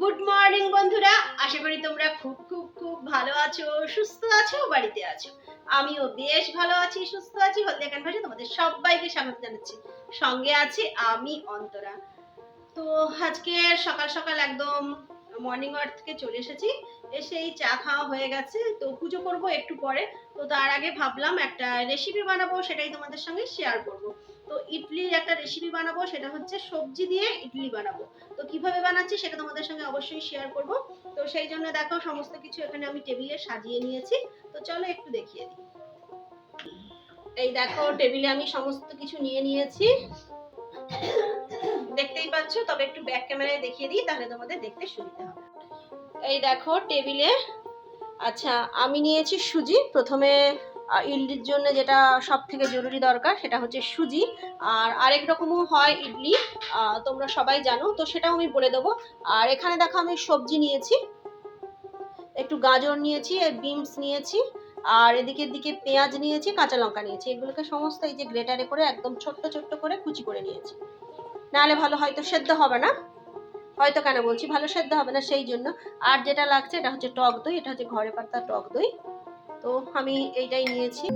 Good morning বন্ধুরা। আশা করি তোমরা খুব খুব খুব ভালো আছো, সুস্থ আছো, বাড়িতে আছো। আমিও বেশ ভালো আছি, সুস্থ আছি। ক্যানভাসে তোমাদের সবাইকে স্বাগত জানাচ্ছি। সঙ্গে আমি, অন্তরা। তো আজকে সকাল সকাল একদম মর্নিং ওয়াক থেকে চলে এসেছি। এসেই চা খাওয়া হয়ে গেছে। তো পুজো করব একটু পরে। তো তার আগে ভাবলাম একটা রেসিপি বানাবো, সেটাই তোমাদের সঙ্গে শেয়ার করব। তো ইডলির একটা রেসিপি বানাবো, সেটা হচ্ছে সবজি দিয়ে ইডলি বানাবো। তো কীভাবে বানাচ্ছি সেটা তোমাদের সঙ্গে অবশ্যই শেয়ার করব। তো সেই জন্য দেখো, সমস্ত কিছু এখানে আমি টেবিলে সাজিয়ে নিয়েছি। তো চলো একটু দেখিয়ে দিই। এই দেখো টেবিলে আমি সমস্ত কিছু নিয়ে নিয়েছি। দেখতেই পাচ্ছ, তবে একটু ব্যাক ক্যামেরায় দেখিয়ে দিই, তাহলে তোমাদের দেখতে সুবিধা হবে। এই দেখো টেবিলে আচ্ছা আমি নিয়েছি সুজি। প্রথমে ইডলির জন্য যেটা সব থেকে জরুরি দরকার সেটা হচ্ছে সুজি আর আরেক রকমও হয় ইডলি তোমরা সবাই জানো, তো সেটাও আমি বলে দেবো। আর এখানে দেখো আমি সবজি নিয়েছি, একটু গাজর নিয়েছি বিনস নিয়েছি, আর এদিকে দিকে পেঁয়াজ নিয়েছি, কাঁচা লঙ্কা নিয়েছি। এগুলোকে সমস্ত এই যে গ্রেটারে করে একদম ছোট্ট ছোট্ট করে কুচি করে নিয়েছি। নাহলে ভালো হয়তো সেদ্ধ হবে না? হয়তো কেন বলছি, ভালো সেদ্ধ হবে না সেই জন্য। আর যেটা লাগছে এটা হচ্ছে টক দই, এটা হচ্ছে ঘরে পাতা টক দই। তো আমি এইটাই নিয়েছি।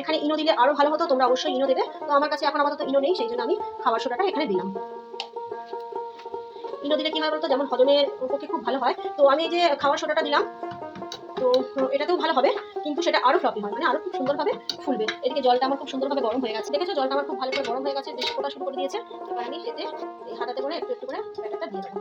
এখানে ইনো দিলে আরও ভালো হতো, তোমরা অবশ্যই ইনো দেবে। তো আমার কাছে এখন আপাতত ইনো নেই, সেই জন্য আমি খাবার সোডাটা এখানে দিলাম। ইনো দিলে কি হয় বলতো, যেমন হজমের পক্ষে খুব ভালো হয়। তো আমি যে খাবার সোডাটা দিলাম, তো এটাতেও ভালো হবে, কিন্তু সেটা আরও ফ্লপি হয় মানে আরও খুব সুন্দরভাবে ফুলবে। এদিকে জলটা আমার খুব সুন্দরভাবে গরম হয়ে গেছে। দেখেছ? জলটা আমার খুব ভালো করে গরম হয়ে গেছে, বেশ ফোটা শুরু করে দিয়েছে। এবার আমি এতে হাতাতে করে একটু একটু করে ব্যাটারটা দিয়ে দেবো।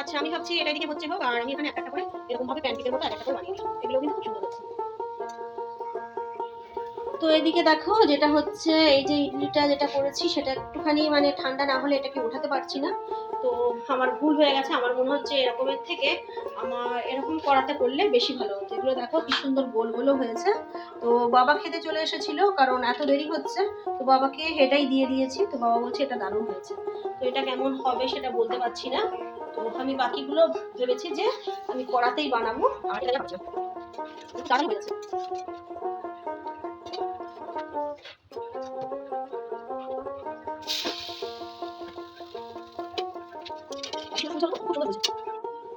আচ্ছা আমি ভাবছি এটা এদিকে হচ্ছে হোক, আর আমি এখানে একটা করে এরকম ভাবে প্যান্টিকের মতো একটা করে বানিয়ে নিই এগুলো কিন্তু খুব সুন্দর হচ্ছে। তো এদিকে দেখো, যেটা হচ্ছে এই যে ইডলিটা যেটা করেছি, সেটা একটুখানি মানে ঠান্ডা না হলে এটাকে উঠাতে পারছি না। তো আমার ভুল হয়ে গেছে, আমার মনে হচ্ছে এরকমের থেকে আমার এরকম করাতে করলে বেশি ভালো হতো। এগুলো দেখো কি সুন্দর গোল গোলও হয়েছে। তো বাবা খেতে চলে এসেছিল, কারণ এত দেরি হচ্ছে, তো বাবাকে হেটাই দিয়ে দিয়েছি, তো বাবা বলছে এটা দারুণ হয়েছে। তো এটা কেমন হবে সেটা বলতে পারছি না। তো আমি বাকিগুলো ভেবেছি যে আমি কড়াতেই বানাবো। আর দারুণ হয়েছে।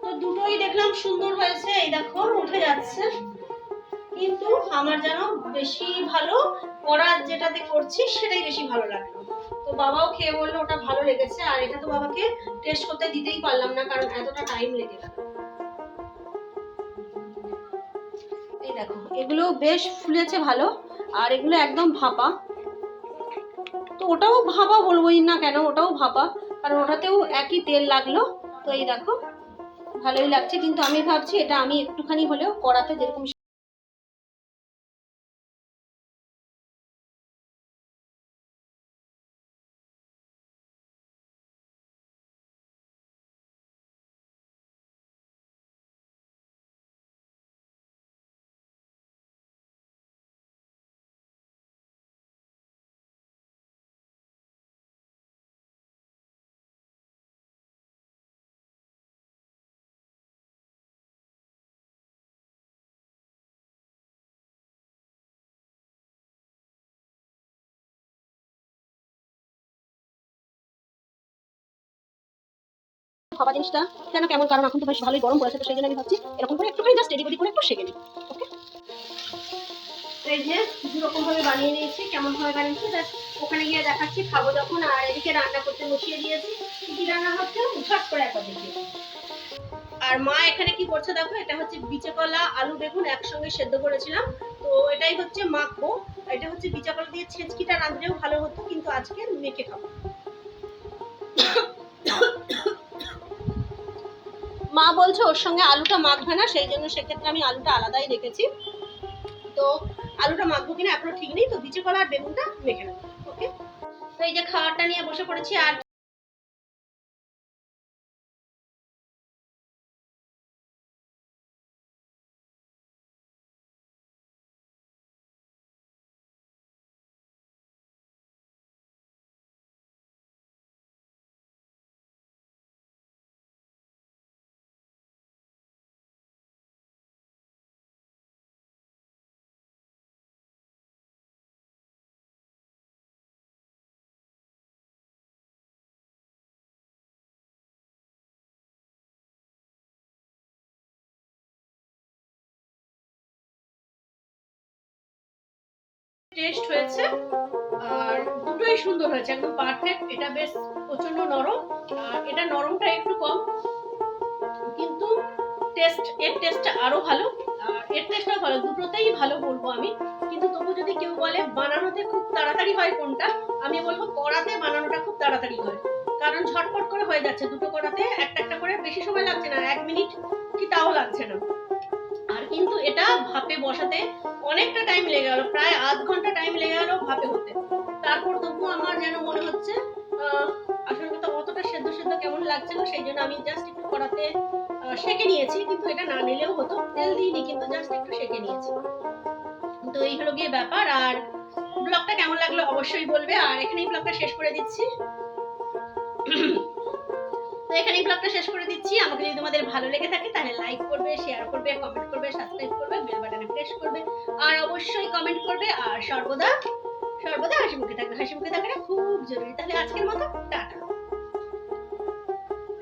তো দুটোই দেখলাম সুন্দর হয়েছে, এই দেখো, উঠে যাচ্ছে। কিন্তু আমার যেন বেশি ভালো করার যেটাতে করছি, সেটাই বেশি ভালো লাগল তো বাবাও খেয়ে বলল, ওটা ভালো লেগেছে। আর এটা তো বাবাকে টেস্ট করতে দিতেই পারলাম না, কারণ এতটা টাইম লেগে গেল। দেখো, এগুলো বেশ ফুলেছে ভালো, আর এগুলো একদম ভাপা। তো ওটাও ভাপা বলবোই না কেন, ওটাও ভাপা, কারণ ওটাতেও একই তেল লাগল। তো এই দেখো, ভালোই লাগছে, কিন্তু আমি ভাবছি এটা আমি একটুখানি হলেও করাতে যেরকম ভাবা জিনিসটা কেন কেমন? কারণ এখন তো বেশ ভালোই গরম পড়েছে, তো সেই জন্য আমি ভাবছি এরকম করে একটুখানি জাস্ট এদিক করে একটু সেকে নিই ওকে এই যে দুরকম ভাবে বানিয়ে নিয়েছি কেমন ভাবে বানিয়েছি ওখানে গিয়ে দেখাচ্ছি, খাব যখন, আর এদিকে রান্না করতে বসিয়ে দিয়েছি, কি রান্না হচ্ছে ঝট করে একবার দেখি আর মা এখানে কি করছে দেখো, এটা হচ্ছে বিচে কলা আলু বেগুন একসঙ্গে সেদ্ধ করেছিলাম, তো এটাই হচ্ছে মাখবো, এটা হচ্ছে বিচে কলা দিয়ে ছেঁচকিটা রাঁধলেও ভালো হতো, কিন্তু আজকে মেখে খাব। মা বলছে ওর সঙ্গে আলুটা মাখবে না, সেই জন্য সেক্ষেত্রে আমি আলুটা আলাদাই রেখেছি। তো আলুটা মাখবো কিনা এখনও ঠিক নেই, তো বিচে কলা আর বেগুনটা মেখে নেব ওকে তো এই যে খাবারটা নিয়ে বসে পড়েছি, আর টেস্ট হয়েছে, আর দুটোই সুন্দর হয়েছে, একদম পারফেক্ট এটা বেশ প্রচণ্ড নরম, আর এটা নরমটা একটু কম, কিন্তু টেস্ট এর টেস্টটা আরও ভালো এর টেস্টটাও ভালো, দুটোতেই ভালো বলব আমি, কিন্তু তবু যদি কেউ বলে বানানোতে খুব তাড়াতাড়ি হয় কোনটা, আমি বলব কড়াতে বানানোটা খুব তাড়াতাড়ি হয়, কারণ ঝটপট করে হয়ে যাচ্ছে দুটো কড়াতে, একটা একটা করে বেশি সময় লাগছে না, এক মিনিট কি তাও লাগছে না। এটা ভাপে বসাতে অনেকটা টাইম লেগে গেল, প্রায় আধ ঘণ্টা টাইম লেগে গেল ভাপে হতে তারপর তবু আমার যেন মনে হচ্ছে আসল কথা অতটা সেদ্ধ সেদ্ধ কেমন লাগছে না, সেই জন্য আমি জাস্ট একটু কড়াতে সেঁকে নিয়েছি, কিন্তু এটা না নিলেও হতো, তেল দিইনি, কিন্তু জাস্ট একটু সেঁকে নিয়েছি। তো এই হলো গিয়ে ব্যাপার, আর ব্লগটা কেমন লাগল অবশ্যই বলবে, আর এখানেই ব্লগটা শেষ করে দিচ্ছি। তো এখানেই ব্লগটা শেষ করে দিচ্ছি। আমাকে যদি তোমাদের ভালো লেগে থাকে, তাহলে লাইক করবে শেয়ার করবে কমেন্ট করবে সাবস্ক্রাইব করবে বেল বাটনে প্রেস করবে। আর অবশ্যই কমেন্ট করবে। আর সর্বদা সর্বদা হাসি মুখে থাকবে। হাসি মুখে থাকাটা খুব জরুরি। তাহলে আজকের মতো, টাটা।